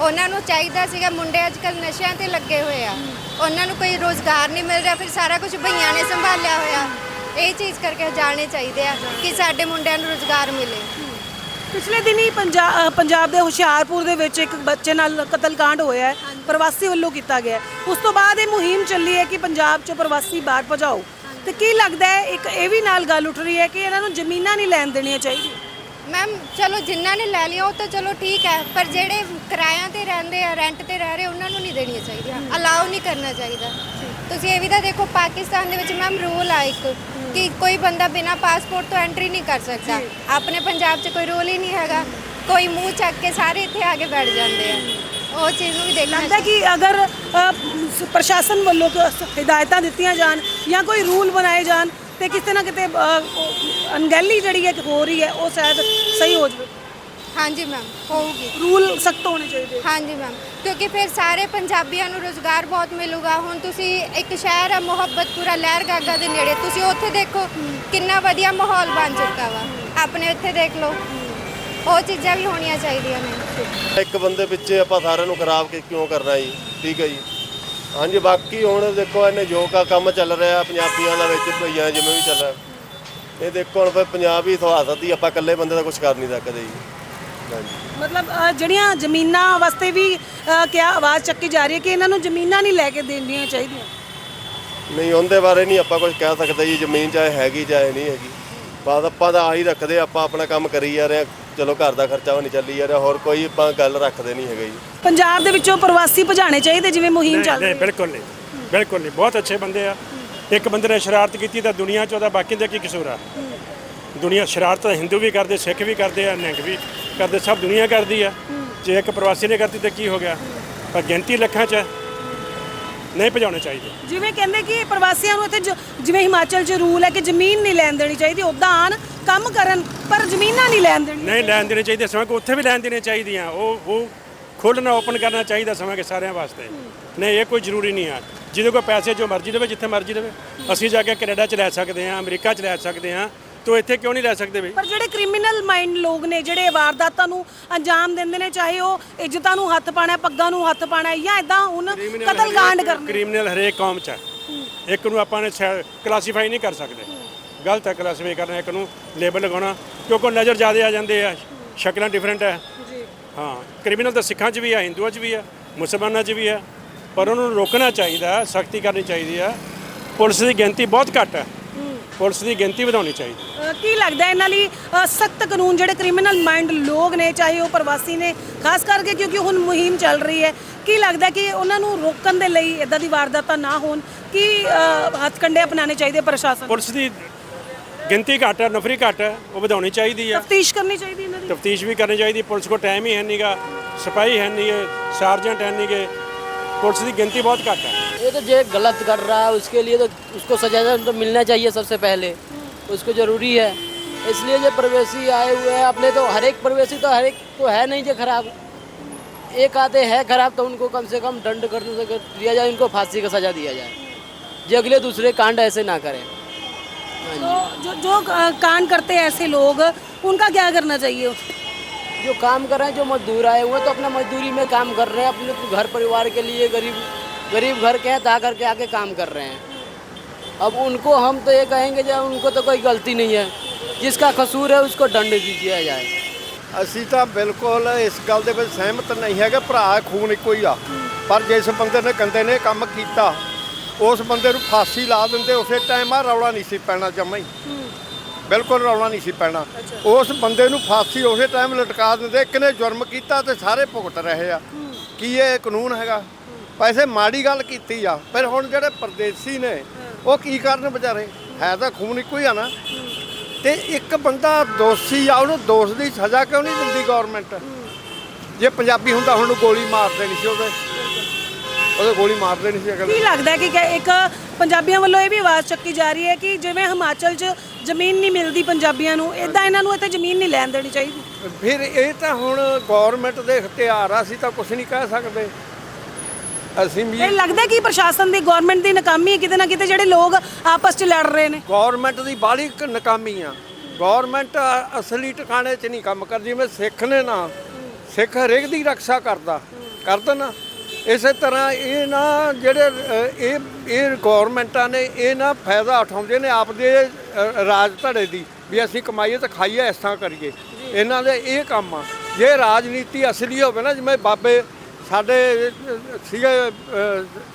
ਉਹਨਾਂ ਨੂੰ ਚਾਹੀਦਾ ਸੀਗਾ ਮੁੰਡੇ ਅੱਜ ਕੱਲ ਨਸ਼ਿਆਂ ਤੇ ਲੱਗੇ ਹੋਏ ਆ। ਉਹਨਾਂ ਨੂੰ ਕੋਈ ਰੋਜ਼ਗਾਰ ਨਹੀਂ ਮਿਲ ਰਿਹਾ ਫਿਰ ਸਾਰਾ ਕੁਝ ਭਈਆਂ ਨੇ ਸੰਭਾਲਿਆ ਹੋਇਆ। ਇਹ ਚੀਜ਼ ਕਰਕੇ ਜਾਣੇ ਚਾਹੀਦੇ ਆ ਕਿ ਸਾਡੇ ਮੁੰਡਿਆਂ ਨੂੰ ਰੋਜ਼ਗਾਰ ਮਿਲੇ। ਪਿਛਲੇ ਦਿਨੀ ਪੰਜਾਬ ਪੰਜਾਬ ਦੇ ਹੁਸ਼ਿਆਰਪੁਰ ਦੇ ਵਿੱਚ ਇੱਕ ਬੱਚੇ ਨਾਲ ਕਤਲकांड ਹੋਇਆ ਹੈ। ਪ੍ਰਵਾਸੀ ਵੱਲੋਂ ਕੀਤਾ ਗਿਆ ਹੈ। ਉਸ ਤੋਂ ਬਾਅਦ ਇਹ ਮੁਹਿੰਮ ਚੱਲੀ ਹੈ ਕਿ ਪੰਜਾਬ 'ਚੋਂ ਪ੍ਰਵਾਸੀ ਬਾਹਰ ਭਜਾਓ। ਤੇ ਕੀ ਲੱਗਦਾ ਹੈ ਇੱਕ ਇਹ ਵੀ ਨਾਲ ਗੱਲ ਉੱਠ ਰਹੀ ਹੈ ਕਿ ਇਹਨਾਂ ਨੂੰ ਜ਼ਮੀਨਾਂ ਨਹੀਂ ਲੈਣ ਦੇਣੀਆਂ ਚਾਹੀਦੀਆਂ। ਮੈਮ ਚਲੋ ਜਿਨ੍ਹਾਂ ਨੇ ਲੈ ਲਿਆ ਉਹ ਤਾਂ ਚਲੋ ਠੀਕ ਹੈ ਪਰ ਜਿਹੜੇ ਕਿਰਾਇਆਂ ਤੇ ਰਹਿੰਦੇ ਆ ਰੈਂਟ ਤੇ ਰਹਿ ਰਹੇ ਉਹਨਾਂ ਨੂੰ ਨਹੀਂ ਦੇਣੀਆਂ ਚਾਹੀਦੀਆਂ। ਅਲਾਉ ਨਹੀਂ ਕਰਨਾ ਚਾਹੀਦਾ। ਤੁਸੀਂ ਇਹ ਵੀ ਤਾਂ ਦੇਖੋ ਪਾਕਿਸਤਾਨ ਦੇ ਵਿੱਚ ਮੈਮ ਰੂਲ ਆ ਇੱਕ ਕਿ ਕੋਈ ਬੰਦਾ ਬਿਨਾ ਪਾਸਪੋਰਟ ਤੋਂ ਐਂਟਰੀ ਨਹੀਂ ਕਰ ਸਕਦਾ। ਆਪਣੇ ਪੰਜਾਬ 'ਚ ਕੋਈ ਰੂਲ ਹੀ ਨਹੀਂ ਹੈਗਾ। ਕੋਈ ਮੂੰਹ ਚੱਕ ਕੇ ਸਾਰੇ ਇੱਥੇ ਆ ਕੇ ਬੈਠ ਜਾਂਦੇ ਆ। ਉਹ ਚੀਜ਼ ਨੂੰ ਵੀ ਦੇਖਣਾ ਲੱਗਦਾ ਕਿ ਅਗਰ ਅ, ਸ- ਪ੍ਰਸ਼ਾਸਨ ਵੱਲੋਂ ਸ- ਹਦਾਇਤਾਂ ਦਿੱਤੀਆਂ ਜਾਣ ਜਾਂ ਕੋਈ ਰੂਲ ਬਣਾਏ ਜਾਣ ਤੇ ਕਿਤੇ ਨਾ ਕਿਤੇ ਅ, ਉਹ ਅਣਗਹਿਲੀ ਜਿਹੜੀ ਹੈ ਕਿ ਹੋ ਰਹੀ ਹੈ ਉਹ ਸ਼ਾਇਦ ਸਹੀ ਹੋ ਜਾਵੇ। ਹਾਂਜੀ ਮੈਮ ਹੋਊਗੀ। ਰੂਲ ਸਖਤ ਹੋਣੇ ਚਾਹੀਦੇ ਹਾਂਜੀ ਮੈਮ ਕਿਉਂਕਿ ਫਿਰ ਸਾਰੇ ਪੰਜਾਬੀਆਂ ਨੂੰ ਰੋਜ਼ਗਾਰ ਬਹੁਤ ਮਿਲੂਗਾ। ਹੁਣ ਤੁਸੀਂ ਇੱਕ ਸ਼ਹਿਰ ਹੈ ਮੁਹੱਬਤਪੁਰਾ ਲਹਿਰਗਾਗਾ ਦੇ ਨੇੜੇ ਤੁਸੀਂ ਉੱਥੇ ਦੇਖੋ ਕਿੰਨਾ ਵਧੀਆ ਮਾਹੌਲ ਬਣ ਚੁੱਕਾ ਵਾ। ਆਪਣੇ ਇੱਥੇ ਦੇਖ ਲਓ। ਉਹ ਚੀਜ਼ਾਂ ਵੀ ਹੋਣੀਆਂ ਚਾਹੀਦੀਆਂ ਨੇ। ਇੱਕ ਬੰਦੇ ਪਿੱਛੇ ਆਪਾਂ ਸਾਰਿਆਂ ਨੂੰ ਖਰਾਬ ਕਿ ਕਿਉਂ ਕਰਨਾ ਜੀ? ਠੀਕ ਹੈ ਜੀ। ਹਾਂਜੀ ਬਾਕੀ ਹੁਣ ਦੇਖੋ ਇਹਨੇ ਜੋ ਕਾ ਕੰਮ ਚੱਲ ਰਿਹਾ ਪੰਜਾਬੀਆਂ ਦਾ ਵਿੱਚ ਭਈਆਂ ਜਿਵੇਂ ਵੀ ਚੱਲ ਰਿਹਾ। ਇਹ ਦੇਖੋ ਹੁਣ ਫਿਰ ਪੰਜਾਬ ਹੀ ਸਵਾ ਸਕਦੀ ਆਪਾਂ ਇਕੱਲੇ ਬੰਦੇ ਦਾ ਕੁਝ ਕਰ ਨਹੀਂ ਸਕਦੇ ਜੀ। ਹਾਂਜੀ। ਮਤਲਬ ਅ, ਜਿਹੜੀਆਂ ਜ਼ਮੀਨਾਂ ਵਾਸਤੇ ਵੀ ਅ, ਕਿਆ ਆਵਾਜ਼ ਚੱਕੀ ਜਾ ਰਹੀ ਹੈ ਕਿ ਇਹਨਾਂ ਨੂੰ ਜ਼ਮੀਨਾਂ ਨਹੀਂ ਲੈ ਕੇ ਦੇਣੀਆਂ ਚਾਹੀਦੀਆਂ? ਨਹੀਂ ਉਹਦੇ ਬਾਰੇ ਨਹੀਂ ਆਪਾਂ ਕੁਝ ਕਹਿ ਸਕਦੇ ਜੀ ਜ਼ਮੀਨ ਚਾਹੇ ਹੈਗੀ ਚਾਹੇ ਨਹੀਂ ਹੈਗੀ। ਬਸ ਆਪਾਂ ਤਾਂ ਆਹੀ ਰੱਖਦੇ ਆਪਾਂ ਆਪਣਾ ਕੰਮ ਕਰੀ ਜਾ ਰਹੇ ਹਾਂ। ਚਲੋ ਘਰ ਦਾ ਖਰਚਾ ਵੀ ਨਹੀਂ ਚੱਲੀ ਰਿਹਾ ਹੋਰ ਕੋਈ ਆਪਾਂ ਗੱਲ ਰੱਖਦੇ ਨਹੀਂ ਹੈਗੇ ਜੀ। ਪੰਜਾਬ ਦੇ ਵਿੱਚੋਂ ਪ੍ਰਵਾਸੀ ਭਜਾਣੇ ਚਾਹੀਦੇ ਜਿਵੇਂ ਮੁਹਿੰਮ ਚੱਲ ਨਹੀਂ ਰਹੀ ਹੈ। ਬਿਲਕੁਲ ਨਹੀਂ ਬਿਲਕੁਲ ਨਹੀਂ ਬਹੁਤ ਅੱਛੇ ਬੰਦੇ ਆ। ਇੱਕ ਬੰਦੇ ਨੇ ਸ਼ਰਾਰਤ ਕੀਤੀ ਤਾਂ ਦੁਨੀਆ 'ਚ ਉਹਦਾ ਬਾਕੀ ਦਾ ਕੀ ਕਸੂਰ ਆ? ਦੁਨੀਆ ਸ਼ਰਾਰਤ ਤਾਂ ਹਿੰਦੂ ਵੀ ਕਰਦੇ ਸਿੱਖ ਵੀ ਕਰਦੇ ਆ ਨਿਹੰਗ ਵੀ ਕਰਦੇ ਸਭ ਦੁਨੀਆ ਕਰਦੀ ਆ। ਜੇ ਇੱਕ ਪ੍ਰਵਾਸੀ ਨੇ ਕਰਤੀ ਤੇ ਕੀ ਹੋ ਗਿਆ? ਪਰ ਗਿਣਤੀ ਲੱਖਾਂ 'ਚ ਹੈ। ਨਹੀਂ ਭਜਾਉਣੇ ਚਾਹੀਦੇ। ਜਿਵੇਂ ਕਹਿੰਦੇ ਕਿ ਪ੍ਰਵਾਸੀਆਂ ਨੂੰ ਇੱਥੇ ਜ- ਜਿਵੇਂ ਹਿਮਾਚਲ 'ਚ ਰੂਲ ਹੈ ਕਿ ਜ਼ਮੀਨ ਨਹੀਂ ਲੈਣ ਦੇਣੀ ਚਾਹੀਦੀ ਉਦਾਂ ਆਣ ਕੰਮ ਕਰਨ ਪਰ ਜ਼ਮੀਨਾਂ ਨਹੀਂ ਲੈਣ ਦੇਣੀ ਨਹੀਂ ਲੈਣ ਦੇਣੇ ਚਾਹੀਦੇ ਸਮਾਂ ਕਿ ਉੱਥੇ ਵੀ ਲੈਣ ਦੇਣੇ ਚਾਹੀਦੀਆਂ। ਉਹ ਉਹ ਖੋਲ੍ਹਣਾ ਓਪਨ ਕਰਨਾ ਚਾਹੀਦਾ ਸਮਾਂ ਕਿ ਸਾਰਿਆਂ ਵਾਸਤੇ। ਨਹੀਂ ਇਹ ਕੋਈ ਜ਼ਰੂਰੀ ਨਹੀਂ ਆ। ਜਿਹਦੇ ਕੋਲ ਪੈਸੇ ਜੋ ਮਰਜ਼ੀ ਦੇਵੇ ਜਿੱਥੇ ਮਰਜ਼ੀ ਦੇਵੇ। ਅਸੀਂ ਜਾ ਕੇ ਕੈਨੇਡਾ 'ਚ ਲੈ ਸਕਦੇ ਹਾਂ ਅਮਰੀਕਾ 'ਚ ਲੈ ਸਕਦੇ ਹਾਂ। ਤੋ ਇੱਥੇ ਕਿਉਂ ਨਹੀਂ ਲੈ ਸਕਦੇ ਬਈ? ਪਰ ਜਿਹੜੇ ਕ੍ਰਿਮੀਨਲ ਮਾਈਂਡ ਲੋਕ ਨੇ ਜਿਹੜੇ ਵਾਰਦਾਤਾਂ ਨੂੰ ਅੰਜਾਮ ਦਿੰਦੇ ਨੇ ਚਾਹੇ ਉਹ ਇੱਜ਼ਤਾਂ ਨੂੰ ਹੱਥ ਪਾਣਾ ਪੱਗਾਂ ਨੂੰ ਹੱਥ ਪਾਣਾ ਜਾਂ ਇਦਾਂ ਹੁਣ ਕਤਲकांड ਕਰਨੇ। ਕ੍ਰਿਮੀਨਲ ਹਰੇਕ ਕੌਮ 'ਚ ਹੈ ਇੱਕ ਨੂੰ ਆਪਾਂ ਨੇ ਕਲਾਸੀਫਾਈ ਨਹੀਂ ਕਰ ਸਕਦੇ। ਗਲਤ ਹੈ ਕਲਾਸੀਫਾਈ ਕਰਨਾ ਇੱਕ ਨੂੰ ਲੇਬਲ ਲਗਾਉਣਾ ਕਿਉਂਕਿ ਨਜ਼ਰ ਜ਼ਿਆਦਾ ਆ ਜਾਂਦੇ ਆ ਸ਼ਕਲਾਂ ਡਿਫਰੈਂਟ ਹੈ। ਹਾਂ ਕ੍ਰਿਮੀਨਲ ਤਾਂ ਸਿੱਖਾਂ 'ਚ ਵੀ ਆ ਹਿੰਦੂਆਂ 'ਚ ਵੀ ਆ ਮੁਸਲਮਾਨਾਂ 'ਚ ਵੀ ਆ ਪਰ ਉਹਨੂੰ ਰੋਕਣਾ ਚਾਹੀਦਾ ਸਖਤੀ ਕਰਨੀ ਚਾਹੀਦੀ ਆ। ਪੁਲਿਸ ਦੀ ਗਿਣਤੀ ਬਹੁਤ ਘੱਟ ਹੈ। ਪੁਲਿਸ ਦੀ ਗਿਣਤੀ ਵਧਾਉਣੀ ਚਾਹੀਦੀ। ਕੀ ਲੱਗਦਾ ਹੈ ਇਹਨਾਂ ਲਈ ਸਖਤ ਕਾਨੂੰਨ ਜਿਹੜੇ ਕ੍ਰਿਮੀਨਲ ਮਾਈਂਡ ਲੋਕ ਨੇ ਚਾਹੇ ਉਹ ਪ੍ਰਵਾਸੀ ਨੇ ਖਾਸ ਕਰਕੇ ਕਿਉਂਕਿ ਹੁਣ ਮੁਹਿੰਮ ਚੱਲ ਰਹੀ ਹੈ ਕੀ ਲੱਗਦਾ ਕਿ ਉਹਨਾਂ ਨੂੰ ਰੋਕਣ ਦੇ ਲਈ ਇਦਾਂ ਦੀ ਵਾਰਦਾਤਾਂ ਨਾ ਹੋਣ ਕੀ ਅ, ਹੱਥਕੰਡੇ ਅਪਣਾਉਣੇ ਚਾਹੀਦੇ ਪ੍ਰਸ਼ਾਸਨ ਪੁਲਿਸ ਦੀ ਗਿਣਤੀ ਘੱਟ ਹੈ ਨਫਰੀ ਘੱਟ ਹੈ ਉਹ ਵਧਾਉਣੀ ਚਾਹੀਦੀ ਆ ਤਫਤੀਸ਼ ਕਰਨੀ ਚਾਹੀਦੀ ਇਹਨਾਂ ਦੀ ਤਫਤੀਸ਼ ਵੀ ਕਰਨੀ ਚਾਹੀਦੀ ਪੁਲਿਸ ਕੋਲ ਟਾਈਮ ਹੀ ਹੈ ਨਹੀਂਗਾ ਸਿਪਾਹੀ ਹੈ ਨਹੀਂ ਸਾਰਜੈਂਟ ਹੈ ਨਹੀਂਗੇ ਪੁਲਿਸ ਦੀ ਗਿਣਤੀ ਬਹੁਤ ਘੱਟ ਹੈ ये तो जो गलत कर रहा है उसके लिए तो उसको सजा तो मिलना चाहिए सबसे पहले उसको ज़रूरी है इसलिए जो प्रवेशी आए हुए हैं अपने तो हर एक प्रवेशी तो हर एक तो है नहीं जो खराब एक आते हैं खराब तो उनको कम से कम दंड कर दिया जाए उनको फांसी का सजा दिया जाए जो अगले दूसरे कांड ऐसे ना करें तो जो जो अ, कांड करते हैं ऐसे लोग उनका क्या करना चाहिए जो काम कर रहे हैं जो मजदूर आए हुए हैं तो अपना मजदूरी में काम कर रहे हैं अपने घर परिवार के लिए गरीब गरीब घर के हैं ता करके आके काम कर रहे हैं अब उनको हम तो ये कहेंगे जब उनको तो कोई गलती नहीं है जिसका कसूर है उसको दंड दिया जाए ਅਸੀਂ ਤਾਂ ਬਿਲਕੁਲ ਇਸ ਗੱਲ ਦੇ ਵਿੱਚ ਸਹਿਮਤ ਨਹੀਂ ਹੈਗੇ ਭਰਾ ਖੂਨ ਇੱਕੋ ਹੀ ਆ ਪਰ ਜਿਸ ਬੰਦੇ ਨੇ ਕੰਦੇ ਨੇ ਕੰਮ ਕੀਤਾ ਉਸ ਬੰਦੇ ਨੂੰ ਫਾਂਸੀ ਲਾ ਦਿੰਦੇ ਉਸੇ ਟਾਈਮ ਆ ਰੌਲਾ ਨਹੀਂ ਸੀ ਪੈਣਾ ਜਮਾਂ ਹੀ। ਬਿਲਕੁਲ ਰੌਲਾ ਨਹੀਂ ਸੀ ਪੈਣਾ। ਉਸ ਬੰਦੇ ਨੂੰ ਫਾਂਸੀ ਉਸੇ ਟਾਈਮ ਲਟਕਾ ਦਿੰਦੇ ਇੱਕ ਨੇ ਜੁਰਮ ਕੀਤਾ ਤੇ ਸਾਰੇ ਭੁਗਤ ਰਹੇ ਆ। ਕੀ ਇਹ ਕਾਨੂੰਨ ਹੈਗਾ? ਪੈਸੇ ਮਾੜੀ ਗੱਲ ਕੀਤੀ ਆ ਪਰ ਹੁਣ ਜਿਹੜੇ ਪਰਦੇਸੀ ਨੇ ਉਹ ਕੀ ਕਰਨ ਵਿਚਾਰੇ? ਹੈ ਤਾਂ ਖੂਨ ਇੱਕੋ ਹੀ ਆ ਨਾ। ਤੇ ਇੱਕ ਬੰਦਾ ਦੋਸ਼ੀ ਆ ਉਹਨੂੰ ਦੋਸ਼ ਦੀ ਸਜ਼ਾ ਕਿਉਂ ਨਹੀਂ ਦਿੰਦੀ ਗਵਰਨਮੈਂਟ ਜੇ ਪੰਜਾਬੀ ਹੁੰਦਾ ਹੁਣ ਗੋਲੀ ਮਾਰ ਦੇਣੀ ਸੀ ਉਹਦੇ। ਉਹਦੇ ਗੋਲੀ ਮਾਰ ਦੇਣੀ ਸੀ ਅਗਲੇ ਕੀ ਲੱਗਦਾ ਹੈ ਕਿ ਕਿ ਇੱਕ ਪੰਜਾਬੀਆਂ ਵੱਲੋਂ ਇਹ ਵੀ ਆਵਾਜ਼ ਚੱਕੀ ਜਾ ਰਹੀ ਹੈ ਕਿ ਜਿਵੇਂ ਹਿਮਾਚਲ 'ਚ ਜ਼ਮੀਨ ਨਹੀਂ ਮਿਲਦੀ ਪੰਜਾਬੀਆਂ ਨੂੰ ਇਦਾਂ ਇਹਨਾਂ ਨੂੰ ਇੱਥੇ ਜ਼ਮੀਨ ਨਹੀਂ ਲੈਣ ਦੇਣੀ ਚਾਹੀਦੀ। ਫਿਰ ਇਹ ਤਾਂ ਹੁਣ ਗਵਰਨਮੈਂਟ ਦੇ ਇਖਤਿਆਰ ਆ ਅਸੀਂ ਤਾਂ ਕੁਝ ਨਹੀਂ ਕਹਿ ਸਕਦੇ। ਅਸੀਂ ਵੀ ਇਹ ਲੱਗਦਾ ਕਿ ਪ੍ਰਸ਼ਾਸਨ ਦੀ ਗਵਰਨਮੈਂਟ ਦੀ ਨਾਕਾਮੀ ਹੈ ਕਿਤੇ ਨਾ ਕਿਤੇ ਜਿਹੜੇ ਲੋਕ ਆਪਸ 'ਚ ਲੜ ਰਹੇ ਨੇ। ਗਵਰਨਮੈਂਟ ਦੀ ਬਾਹਲੀ ਕ ਨਾਕਾਮੀ ਆ। ਗਵਰਨਮੈਂਟ ਅਸਲੀ ਟਿਕਾਣੇ 'ਚ ਨਹੀਂ ਕੰਮ ਕਰਦੀ ਜਿਵੇਂ ਸਿੱਖ ਨੇ ਨਾ ਸਿੱਖ ਹਰੇਕ ਦੀ ਰੱਖਿਆ ਕਰਦਾ ਕਰਦਾ ਨਾ। ਇਸੇ ਤਰ੍ਹਾਂ ਇਹ ਨਾ ਜਿਹੜੇ ਇਹ ਇਹ ਗਵਰਨਮੈਂਟਾਂ ਨੇ ਇਹ ਨਾ ਫਾਇਦਾ ਉਠਾਉਂਦੇ ਨੇ ਆਪਦੇ ਰਾਜ ਧੜੇ ਦੀ ਵੀ ਅਸੀਂ ਕਮਾਈਏ ਤਾਂ ਖਾਈਏ, ਇਸ ਤਰ੍ਹਾਂ ਕਰੀਏ। ਇਹਨਾਂ ਦੇ ਇਹ ਕੰਮ ਆ। ਜੇ ਰਾਜਨੀਤੀ ਅਸਲੀ ਹੋਵੇ ਨਾ, ਜਿਵੇਂ ਬਾਬੇ ਸਾਡੇ ਸੀਗੇ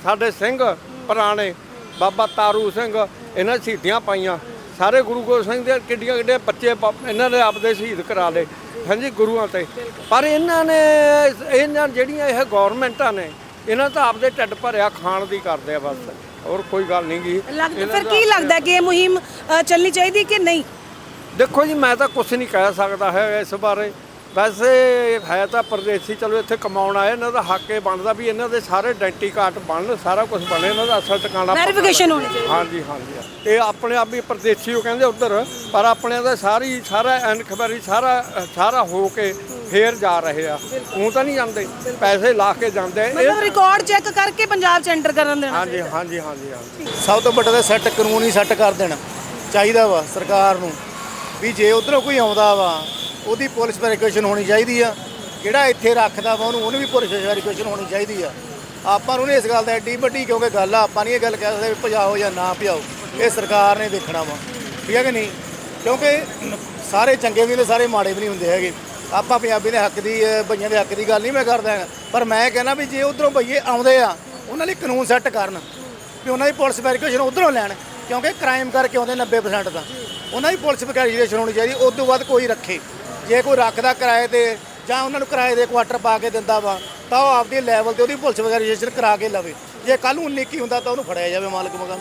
ਸਾਡੇ ਸਿੰਘ ਪੁਰਾਣੇ, ਬਾਬਾ ਤਾਰੂ ਸਿੰਘ, ਇਹਨਾਂ ਸ਼ਹੀਦੀਆਂ ਪਾਈਆਂ। ਸਾਰੇ ਗੁਰੂ ਗੋਬਿੰਦ ਸਿੰਘ ਦੇ ਕਿੱਡੀਆਂ ਕਿੱਡੇ ਬੱਚੇ ਇਹਨਾਂ ਨੇ ਆਪਦੇ ਸ਼ਹੀਦ ਕਰਾ ਲਏ, ਹਾਂਜੀ, ਗੁਰੂਆਂ ਤੇ। ਪਰ ਇਹਨਾਂ ਨੇ, ਇਹਨਾਂ ਜਿਹੜੀਆਂ ਇਹ ਗਵਰਨਮੈਂਟਾਂ ਨੇ ਇਹਨਾਂ ਤਾਂ ਆਪਦੇ ਢਿੱਡ ਭਰਿਆ ਖਾਣ ਦੀ ਕਰਦੇ ਆ ਬਸ ਹੋਰ ਕੋਈ ਗੱਲ ਨਹੀਂ ਗੀ। ਲੱਗਦਾ ਫਿਰ ਕੀ ਲੱਗਦਾ ਕਿ ਇਹ ਮੁਹਿੰਮ ਅ, ਚੱਲਣੀ ਚਾਹੀਦੀ ਕਿ ਨਹੀਂ? ਦੇਖੋ ਜੀ ਮੈਂ ਤਾਂ ਕੁਝ ਨਹੀਂ ਕਹਿ ਸਕਦਾ ਹੈ ਇਸ ਬਾਰੇ। ਵੈਸੇ ਹੈ ਤਾਂ ਪਰਦੇਸੀ ਚਲੋ ਇੱਥੇ ਕਮਾਉਣ ਆਏ ਇਹਨਾਂ ਦਾ ਹੱਕ ਇਹ ਬਣਦਾ ਵੀ ਇਹਨਾਂ ਦੇ ਸਾਰੇ ਆਇਡੈਂਟੀ ਕਾਰਡ ਬਣਨ ਸਾਰਾ ਕੁਝ ਬਣੇ ਇਹਨਾਂ ਦਾ ਅਸਲ ਟਿਕਾਣਾ ਪਤਾ ਵੈਰੀਫਿਕੇਸ਼ਨ ਹੋਣੀ ਚਾਹੀਦੀ। ਹਾਂਜੀ ਹਾਂਜੀ। ਇਹ ਆਪਣੇ ਆਪ ਵੀ ਪਰਦੇਸੀ ਉਹ ਕਹਿੰਦੇ ਉਧਰ ਪਰ ਆਪਣਿਆਂ ਦਾ ਸਾਰੀ ਸਾਰਾ ਐਨਕੁਆਇਰੀ ਸਾਰਾ ਸਾਰਾ ਹੋ ਕੇ ਫੇਰ ਜਾ ਰਹੇ ਆ। ਉਹ ਤਾਂ ਨਹੀਂ ਜਾਂਦੇ। ਪੈਸੇ ਲਾ ਕੇ ਜਾਂਦੇ ਇਹ ਮਤਲਬ ਰਿਕਾਰਡ ਚੈੱਕ ਕਰਕੇ ਪੰਜਾਬ 'ਚ ਐਂਟਰ ਕਰਨ ਦੇਣਾ ਹਾਂਜੀ ਹਾਂਜੀ ਹਾਂਜੀ ਹਾਂਜੀ। ਸਭ ਤੋਂ ਵੱਡਾ ਤਾਂ ਸੈੱਟ ਕਾਨੂੰਨ ਹੀ ਸੈੱਟ ਕਰ ਦੇਣਾ। ਚਾਹੀਦਾ ਵਾ ਸਰਕਾਰ ਨੂੰ। ਵੀ ਜੇ ਉਧਰੋਂ ਕੋਈ ਆਉਂਦਾ ਵਾ ਉਹਦੀ ਪੁਲਿਸ ਵੈਰੀਫਿਕੇਸ਼ਨ ਹੋਣੀ ਚਾਹੀਦੀ ਆ। ਜਿਹੜਾ ਇੱਥੇ ਰੱਖਦਾ ਵਾ ਉਹਨੂੰ ਉਹਨੂੰ ਵੀ ਪੁਲਿਸ ਵੈਰੀਫਿਕੇਸ਼ਨ ਹੋਣੀ ਚਾਹੀਦੀ ਆ। ਆਪਾਂ ਨੂੰ ਨਹੀਂ ਇਸ ਗੱਲ ਦਾ ਐਡੀ ਵੱਡੀ ਕਿਉਂਕਿ ਗੱਲ ਆ ਆਪਾਂ ਨਹੀਂ ਇਹ ਗੱਲ ਕਹਿ ਸਕਦੇ ਵੀ ਭਜਾਓ ਜਾਂ ਨਾ ਭਜਾਓ। ਇਹ ਸਰਕਾਰ ਨੇ ਦੇਖਣਾ ਵਾ। ਠੀਕ ਹੈ ਕਿ ਨਹੀਂ? ਕਿਉਂਕਿ ਸਾਰੇ ਚੰਗੇ ਵੀ ਨੇ ਸਾਰੇ ਮਾੜੇ ਵੀ ਨਹੀਂ ਹੁੰਦੇ ਹੈਗੇ। ਆਪਾਂ ਪੰਜਾਬੀ ਦੇ ਹੱਕ ਦੀ ਅਹ, ਬਈਆਂ ਦੇ ਹੱਕ ਦੀ ਗੱਲ ਨਹੀਂ ਮੈਂ ਕਰਦਾ ਹੈਗਾ। ਪਰ ਮੈਂ ਕਹਿੰਦਾ ਵੀ ਜੇ ਉਧਰੋਂ ਬਈਏ ਆਉਂਦੇ ਆ ਉਹਨਾਂ ਲਈ ਕਾਨੂੰਨ ਸੈੱਟ ਕਰਨ ਵੀ ਉਹਨਾਂ ਦੀ ਪੁਲਿਸ ਵੈਰੀਫਿਕੇਸ਼ਨ ਉਧਰੋਂ ਲੈਣ ਕਿਉਂਕਿ ਕ੍ਰਾਈਮ ਕਰਕੇ ਆਉਂਦੇ 90% ਤਾਂ। ਉਹਨਾਂ ਦੀ ਪੁਲਿਸ ਵੈਰੀਫਿਕੇਸ਼ਨ ਹੋਣੀ ਚਾਹੀਦੀ ਉਸ ਤੋਂ ਬਾਅਦ ਕੋਈ ਰੱਖੇ। ਜੇ ਕੋਈ ਰੱਖਦਾ ਕਿਰਾਏ ਤੇ ਜਾਂ ਉਹਨਾਂ ਨੂੰ ਕਿਰਾਏ ਦੇ ਕੁਆਟਰ ਪਾ ਕੇ ਦਿੰਦਾ ਵਾ ਤਾਂ ਉਹ ਆਪਦੀ ਲੈਵਲ ਤੇ ਉਹਦੀ ਪੁਲਿਸ ਵੈਰੀਫਿਕੇਸ਼ਨ ਕਰਾ ਕੇ ਲਵੇ। ਜੇ ਕੱਲ ਨੂੰ 19 ਹੁੰਦਾ ਤਾਂ ਉਹਨੂੰ ਫੜਿਆ ਜਾਵੇ ਮਾਲਕ ਮਕਾਨ।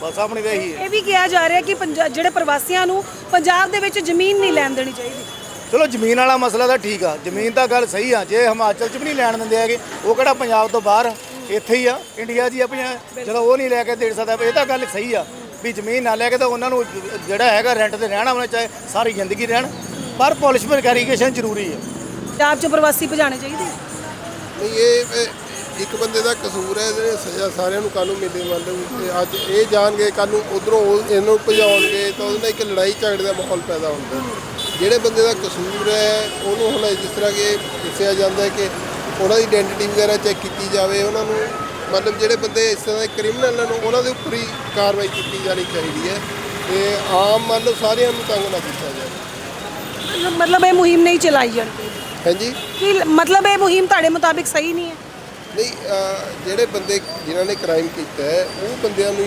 ਬਸ ਆਪਣੀ ਤਾਂ ਇਹੀ ਹੈ। ਇਹ ਵੀ ਕਿਹਾ ਜਾ ਰਿਹਾ ਕਿ ਪੰਜਾ- ਜਿਹੜੇ ਪ੍ਰਵਾਸੀਆਂ ਨੂੰ ਪੰਜਾਬ ਦੇ ਵਿੱਚ ਜ਼ਮੀਨ ਨਹੀਂ ਲੈਣ ਦੇਣੀ ਚਾਹੀਦੀ। ਚਲੋ ਜ਼ਮੀਨ ਵਾਲਾ ਮਸਲਾ ਤਾਂ ਠੀਕ ਆ ਜ਼ਮੀਨ ਤਾਂ ਗੱਲ ਸਹੀ ਆ ਜੇ ਹਿਮਾਚਲ 'ਚ ਵੀ ਨਹੀਂ ਲੈਣ ਦਿੰਦੇ ਹੈਗੇ ਉਹ ਕਿਹੜਾ ਪੰਜਾਬ ਤੋਂ ਬਾਹਰ ਆ? ਇੱਥੇ ਹੀ ਆ ਇੰਡੀਆ 'ਚ ਹੀ ਆ ਪੰਜਾਬ ਚਲੋ ਉਹ ਨਹੀਂ ਲੈ ਕੇ ਦੇ ਸਕਦਾ ਇਹ ਤਾਂ ਗੱਲ ਸਹੀ ਆ ਵੀ ਜ਼ਮੀਨ ਨਾ ਲੈ ਕੇ ਤਾਂ ਉਹਨਾਂ ਨੂੰ ਜਿਹੜਾ ਹੈਗਾ ਰੈਂਟ ਤੇ ਰਹਿਣਾ ਹੋਣਾ ਚਾਹੇ ਸਾਰੀ ਜ਼ਿੰਦਗੀ ਰਹਿਣ ਪਰ ਪੁਲਿਸ ਵੈਰੀਫਿਕੇਸ਼ਨ ਜ਼ਰੂਰੀ ਹੈ ਪੰਜਾਬ 'ਚ ਪ੍ਰਵਾਸੀ ਭਜਾਣੇ ਚਾਹੀਦੇ ਆ? ਨਹੀਂ ਇਹ ਇਹ ਇੱਕ ਬੰਦੇ ਦਾ ਕਸੂਰ ਹੈ ਇਹਦੇ ਸਜ਼ਾ ਸਾਰਿਆਂ ਨੂੰ ਕਾਨੂੰਨ ਮਿਲੇ ਮੰਨ ਲਓ ਤੇ ਅੱਜ ਇਹ ਜਾਣਗੇ ਕੱਲ ਨੂੰ ਉਧਰੋਂ ਇਹਨੂੰ ਭਜਾਉਣਗੇ ਤਾਂ ਉਹਦੇ ਨਾਲ ਇੱਕ ਲੜਾਈ ਝਗੜੇ ਦਾ ਮਾਹੌਲ ਪੈਦਾ ਹੁੰਦਾ ਜਿਹੜੇ ਬੰਦੇ ਦਾ ਕਸੂਰ ਹੈ ਉਹਨੂੰ ਹੁਣ ਜਿਸ ਤਰ੍ਹਾਂ ਕਿ ਦੱਸਿਆ ਜਾਂਦਾ ਹੈ ਕਿ ਉਹਨਾਂ ਦੀ ਆਇਡੈਂਟੀਟੀ ਵਗੈਰਾ ਚੈੱਕ ਕੀਤੀ ਜਾਵੇ ਉਹਨਾਂ ਨੂੰ ਮਤਲਬ ਜਿਹੜੇ ਬੰਦੇ ਇਸ ਤਰ੍ਹਾਂ ਦੇ ਕ੍ਰਿਮੀਨਲ ਨੇ ਉਹਨਾਂ ਦੇ ਉੱਪਰ ਹੀ ਕਾਰਵਾਈ ਕੀਤੀ ਜਾਣੀ ਚਾਹੀਦੀ ਹੈ ਤੇ ਆਮ ਮੰਨ ਲਓ ਸਾਰਿਆਂ ਨੂੰ ਤੰਗ ਨਾ ਕੀਤਾ ਜਾਵੇ। ਮਤਲਬ ਇਹ ਮੁਹਿੰਮ ਨਹੀਂ ਚਲਾਈ ਜਾਣੀ ਹਾਂਜੀ? ਕੀ ਮਤਲਬ ਇਹ ਮੁਹਿੰਮ ਤੁਹਾਡੇ ਮੁਤਾਬਿਕ ਸਹੀ ਨਹੀਂ ਹੈ? ਨਹੀਂ ਜਿਹੜੇ ਬੰਦੇ ਜਿਨ੍ਹਾਂ ਨੇ ਕ੍ਰਾਈਮ ਕੀਤਾ ਹੈ ਉਹ ਬੰਦਿਆਂ ਨੂੰ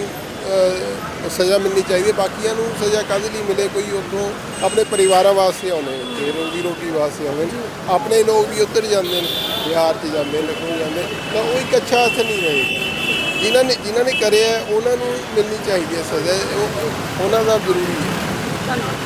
ਸਜ਼ਾ ਮਿਲਣੀ ਚਾਹੀਦੀ ਹੈ। ਬਾਕੀਆਂ ਨੂੰ ਸਜ਼ਾ ਕਾਹਦੇ ਲਈ ਮਿਲੇ? ਕੋਈ ਉੱਥੋਂ ਆਪਣੇ ਪਰਿਵਾਰਾਂ ਵਾਸਤੇ ਆਉਂਦੇ ਨੇ। ਰੋਜੀ ਰੋਟੀ ਵਾਸਤੇ ਆਉਂਦੇ ਨੇ। ਆਪਣੇ ਲੋਕ ਵੀ ਉੱਧਰ ਜਾਂਦੇ ਨੇ। ਬਿਹਾਰ 'ਚ ਜਾਂਦੇ ਨੇ ਲਖਨਊ ਜਾਂਦੇ। ਤਾਂ ਉਹ ਇੱਕ ਅੱਛਾ ਅਸਰ ਨਹੀਂ ਰਹੇਗਾ ਜਿਨ੍ਹਾਂ ਨੇ ਜਿਨ੍ਹਾਂ ਨੇ ਕਰਿਆ, ਉਹਨਾਂ ਨੂੰ ਮਿਲਣੀ ਚਾਹੀਦੀ ਹੈ ਸਜ਼ਾ। ਉਹ ਉਹਨਾਂ ਦਾ ਜ਼ਰੂਰੀ ਹੈ।